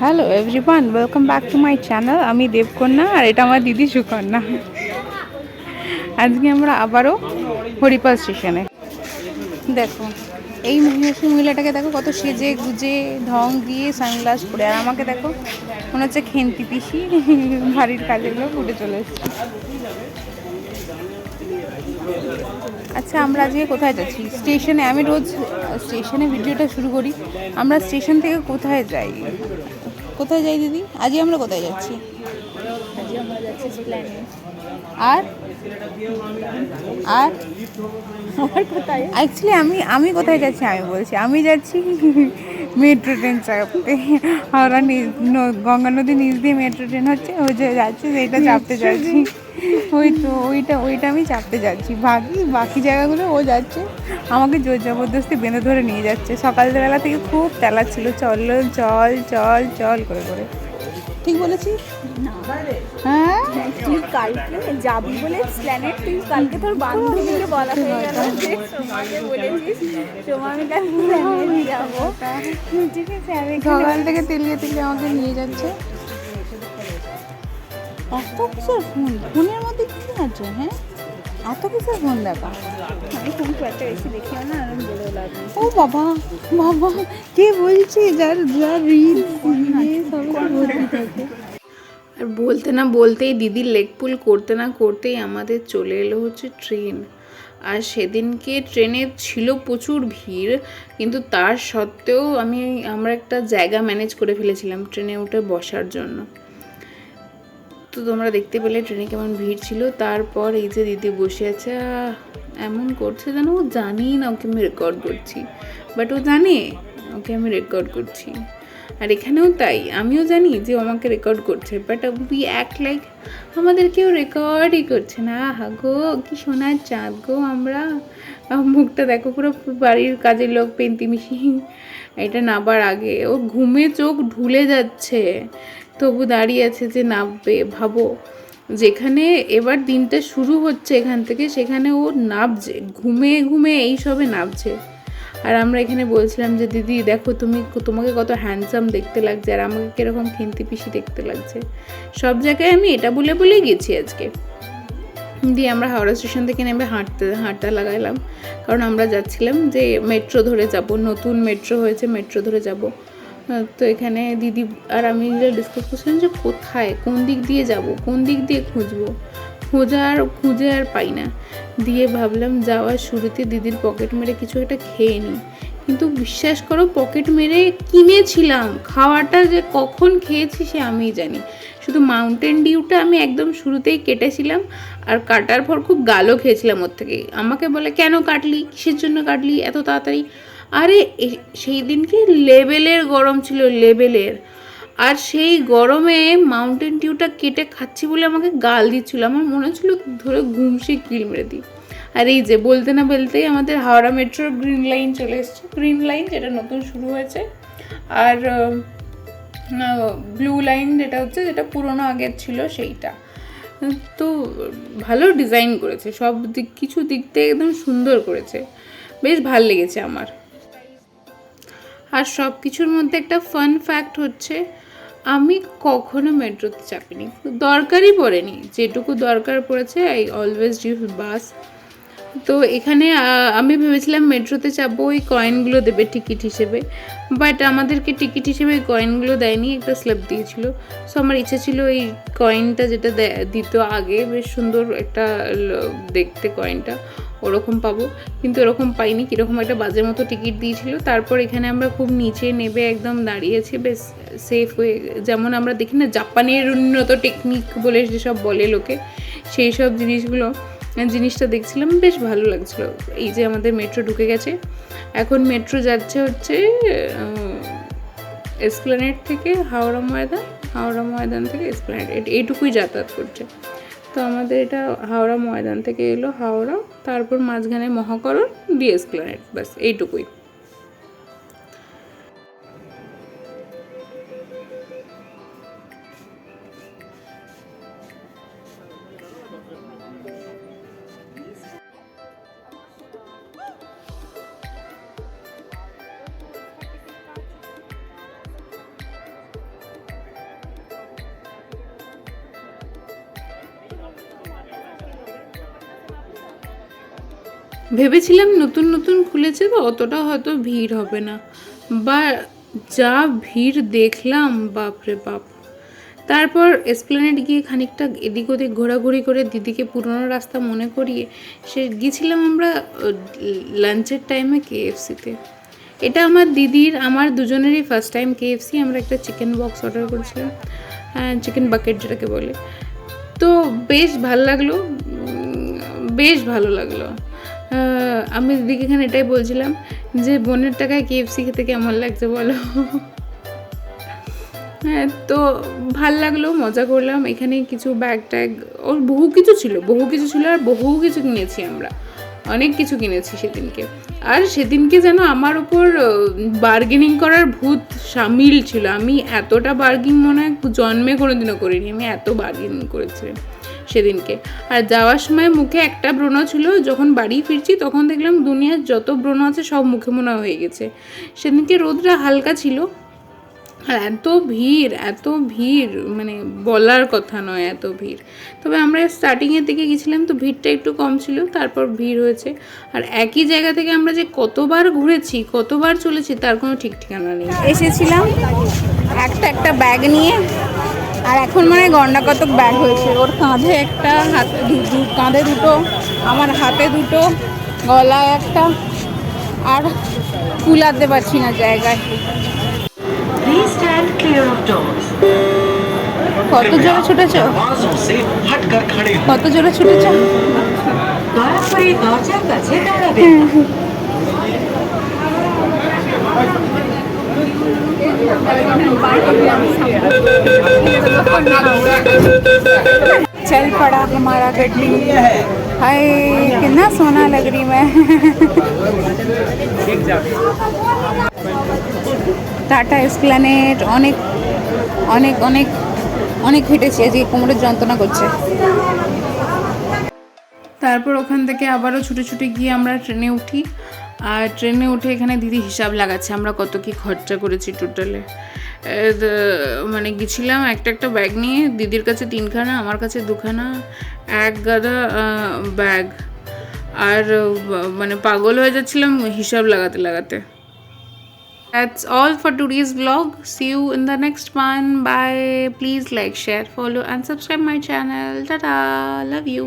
Hello everyone welcome back to my channel আমি দেবকন্যা আর এটা আমার দিদি সুকন্যা। আজকে আমরা আবারও হরিপাল স্টেশনে। দেখো, এই মহিষী মহিলাটাকে দেখো কত সেজে গুজে, ঢং দিয়ে সানগ্লাস পরে। আর আমাকে দেখো, মনে হচ্ছে খেন্তি পিসি, বাড়ির কাজেগুলো উঠে চলে এসেছে। আচ্ছা আমরা আজকে কোথায় যাচ্ছি? স্টেশনে আমি রোজ স্টেশনে ভিডিওটা শুরু করি। আমরা স্টেশন থেকে কোথায় যাই? কোথায় যাই দিদি? আজকে আমরা কোথায় যাচ্ছি? আর? আর? অ্যাকচুয়ালি আমি আমি কোথায় যাচ্ছি আমি বলছি। আমি যাচ্ছি মেট্রো ট্রেন চাপতে হাওড়া গঙ্গা নদী নিচ দিয়ে মেট্রো ট্রেন হচ্ছে ওই যে যাচ্ছে সেইটা চাপতে যাচ্ছি। ওই তো ওইটা ওইটা আমি চাপতে যাচ্ছি। বাকি বাকি জায়গাগুলো ও যাচ্ছে। আমাকে জোর জবরদস্তি বেঁধে ধরে নিয়ে যাচ্ছে। সকালবেলা থেকে খুব তেলা ছিল। চল চল চল চল করে করে। ঠিক বলেছি হ্যাঁ? তুই কালকে যাবি বলে প্ল্যানেট তুই কালকে তোর বান্ধবীকে বলা হয়ে গেল যে সোমাকে বলেছিস সোমা আমি যাব। ঠিক আছে আমি সকাল থেকে তেলিয়ে তেলিয়ে আমাকে নিয়ে যাচ্ছে। এত কিসের ফোন ফোনের মধ্যে কি আছে হ্যাঁ? এত কিসের ফোন দেখা আমি ফোন খুব একটা বেশি দেখিও না আর বলে ও বাবা বাবা কে বলছে? যার যার রিল আর বলতে না বলতেই দিদির লেগ পুল করতে না করতেই আমাদের চলে এলো হচ্ছে ট্রেন আর সেদিনকে ট্রেনে ছিল প্রচুর ভিড় কিন্তু তার সত্ত্বেও আমি আমরা একটা জায়গা ম্যানেজ করে ফেলেছিলাম ট্রেনে উঠে বসার জন্য। তো তোমরা দেখতে পেলে ট্রেনে কেমন ভিড় ছিল। তারপর এই যে দিদি বসে আছে এমন করছে যেন ও জানেই না ওকে আমি রেকর্ড করছি। বাট ও জানে ওকে আমি রেকর্ড করছি। আর এখানেও তাই, আমিও জানি যে ও আমাকে রেকর্ড করছে। বাট উই অ্যাক্ট লাইক আমাদের কেউ রেকর্ডই করছে না। হা গো, কি সোনার চাঁদ গো আমরা। মুখটা দেখো পুরো বাড়ির কাজের লোক পেন্তি মিশি এটা নাবার আগে। ও ঘুমে চোখ ঢুলে যাচ্ছে। তবু দাঁড়িয়ে আছে যে নামবে ভাবো। যেখানে এবার দিনটা শুরু হচ্ছে এখান থেকে, সেখানে ও নাবছে ঘুমে ঘুমে এই সবে নাবছে আর আমরা এখানে বলছিলাম যে, দিদি, দেখো তুমি তোমাকে কত হ্যান্ডসাম দেখতে লাগছে আর আমাকে কীরকম খেন্তি পিসি দেখতে লাগছে। সব জায়গায় আমি এটা বলে বলেই গেছি আজকে। দিয়ে আমরা হাওড়া স্টেশন থেকে নেমে হাঁটতে, হাঁটা লাগাইলাম। কারণ আমরা যাচ্ছিলাম যে, মেট্রো ধরে যাব, নতুন মেট্রো হয়েছে, মেট্রো ধরে যাব। তো এখানে দিদি আর আমি ডিসকাস করছিলাম যে কোথায়, কোন দিক দিয়ে যাব, কোন দিক দিয়ে খুঁজবো? খোঁজার খুঁজে আর পাই না। দিয়ে ভাবলাম যাওয়ার শুরুতে দিদির পকেট মেরে কিছু একটা খেয়ে নিই। কিন্তু বিশ্বাস করো পকেট মেরে কিনেছিলাম। খাওয়াটা যে কখন খেয়েছি সে আমিই জানি। শুধু মাউন্টেন ডিউটা আমি একদম শুরুতেই কেটেছিলাম আর কাটার পর খুব গালও খেয়েছিলাম ওর থেকে। আমাকে বলে, কেন কাটলি? কিসের জন্য কাটলি? এত তাড়াতাড়ি? আরে সেই দিনকে লেবেলের গরম ছিল, লেবেলের। আর সেই গরমে মাউন্টেন ডিউটা কেটে খাচ্ছি বলে আমাকে গাল দিচ্ছিল। আমার মনে হচ্ছিল ধরে ঘুমসে কিল মেরে দিই। আর এই যে, বলতে না বলতেই আমাদের হাওড়া মেট্রোর গ্রিন লাইন চলে এসছে। গ্রিন লাইন যেটা নতুন শুরু হয়েছে। আর ব্লু লাইন যেটা হচ্ছে, যেটা পুরোনো আগের ছিল সেইটা। তো ভালো ডিজাইন করেছে। সব দিক, কিছু দিক থেকে একদম সুন্দর করেছে। বেশ ভালো লেগেছে আমার। আর সব কিছুর মধ্যে একটা ফান ফ্যাক্ট হচ্ছে, আমি কখনো মেট্রোতে চাপিনি। দরকারই পড়েনি। যেটুকু দরকার পড়েছে আই অলওয়েজ ইউজ বাস তো এখানে আমি ভেবেছিলাম মেট্রোতে চাপবো, ওই কয়েনগুলো দেবে টিকিট হিসেবে। বাট আমাদেরকে টিকিট হিসেবে ওই কয়েনগুলো দেয়নি, একটা স্লিপ দিয়েছিল। সো আমার ইচ্ছে ছিল এই কয়েনটা যেটা দিত আগে, বেশ সুন্দর একটা দেখতে কয়েনটা ওরকম পাবো। কিন্তু ওরকম পাইনি, কীরকম একটা বাজে মতো টিকিট দিয়েছিল। তারপর এখানে আমরা খুব নিচে নেবে, একদম দাঁড়িয়েছি, বেশ সেফ হয়ে যেমন আমরা দেখি না, জাপানের উন্নত টেকনিক বলে যেসব বলে লোকে, সেই সব জিনিসগুলো। জিনিসটা দেখছিলাম, বেশ ভালো লাগছিল। এই যে আমাদের মেট্রো ঢুকে গেছে। এখন মেট্রো যাচ্ছে হচ্ছে এসপ্লানেট থেকে হাওড়া ময়দান হাওড়া ময়দান থেকে এসপ্ল্যানেড এইটুকুই যাতায়াত করছে। তো আমাদের এটা হাওড়া ময়দান থেকে এলো হাওড়া, তারপর মাঝখানে মহাকরণ, দিয়ে এসপ্লানেট ব্যাস, এইটুকুই। ভেবেছিলাম নতুন নতুন খুলেছে তো অতটা হয়তো ভিড় হবে না। বা যা ভিড় দেখলাম, বাপরে বাপ। তারপর এসপ্লেনেড গিয়ে খানিকটা এদিক ওদিক ঘোরাঘুরি করে দিদিকে পুরনো রাস্তা মনে করিয়ে সে গিয়েছিলাম আমরা লাঞ্চের টাইমে কেএফসিতে এটা আমার দিদির, আমার দুজনেরই ফার্স্ট টাইম কেএফসি আমরা একটা চিকেন বক্স অর্ডার করেছিলাম। চিকেন বাকেট যেটাকে বলে। তো বেশ ভালো লাগল বেশ ভালো লাগল। আমি দিদিকে এখানে এটাই বলছিলাম যে বোনের টাকায় কেএফসি খেতে কেমন লাগছে বলো? হ্যাঁ তো ভালো লাগল, মজা করলাম। এখানে কিছু ব্যাগ ট্যাগ ওর বহু কিছু ছিল, বহু কিছু ছিল আর বহু কিছু কিনেছি আমরা। অনেক কিছু কিনেছি সেদিনকে। আর সেদিনকে যেন আমার ওপর বার্গেনিং করার ভূত সামিল ছিল। আমি এতটা বার্গিং মনে হয় জন্মে কোনোদিনও করিনি। আমি এত বার্গেনিং করেছিলাম সেদিনকে। আর যাওয়ার সময় মুখে একটা ব্রণ ছিল, যখন বাড়ি ফিরছি তখন দেখলাম দুনিয়ার যত ব্রণ আছে সব মুখে মনে হয়ে গেছে। সেদিনকে রোদটা হালকা ছিল। আর এত ভিড় এত ভিড় মানে বলার কথা নয় এত ভিড়। তবে আমরা স্টার্টিংয়ের দিকে গেছিলাম তো ভিড়টা একটু কম ছিল, তারপর ভিড় হয়েছে। আর একই জায়গা থেকে আমরা যে কতবার ঘুরেছি, কতবার চলেছি তার কোনো ঠিক ঠিকানা নেই। এসেছিলাম একটা একটা ব্যাগ নিয়ে আর এখন মানে গন্ডা কতক ব্যাগ হয়েছে। ওর কাঁধে একটা হাতে কাঁধে দুটো আমার হাতে দুটো গলায় একটা আর কুলাতে পারছি না জায়গায়। কত জোরে ছুটেছ? কত জোরে ছুটেছ? দয়া করে দরজার কাছে দাঁড়াবে। चल पड़ा हमारा गड्डी हाय कितना सोना लग रही मैं টাটা এসপ্ল্যানেট অনেক অনেক অনেক অনেক হেঁটেছি আজকে কোমরের যন্ত্রণা করছে তারপর ওখান থেকে আবারও ছুটে ছুটে গিয়ে আমরা ট্রেনে উঠি আর ট্রেনে উঠে এখানে দিদি হিসাব লাগাচ্ছে আমরা কত কি খরচা করেছি টোটালে মানে গেছিলাম একটা একটা ব্যাগ নিয়ে দিদির কাছে তিনখানা আমার কাছে দুখানা এক গাদা ব্যাগ আর মানে পাগল হয়ে যাচ্ছিলাম হিসাব লাগাতে লাগাতে That's all for today's vlog. See you in the next one. Bye. Please like, share, follow, and subscribe my channel. Ta-da. Love you.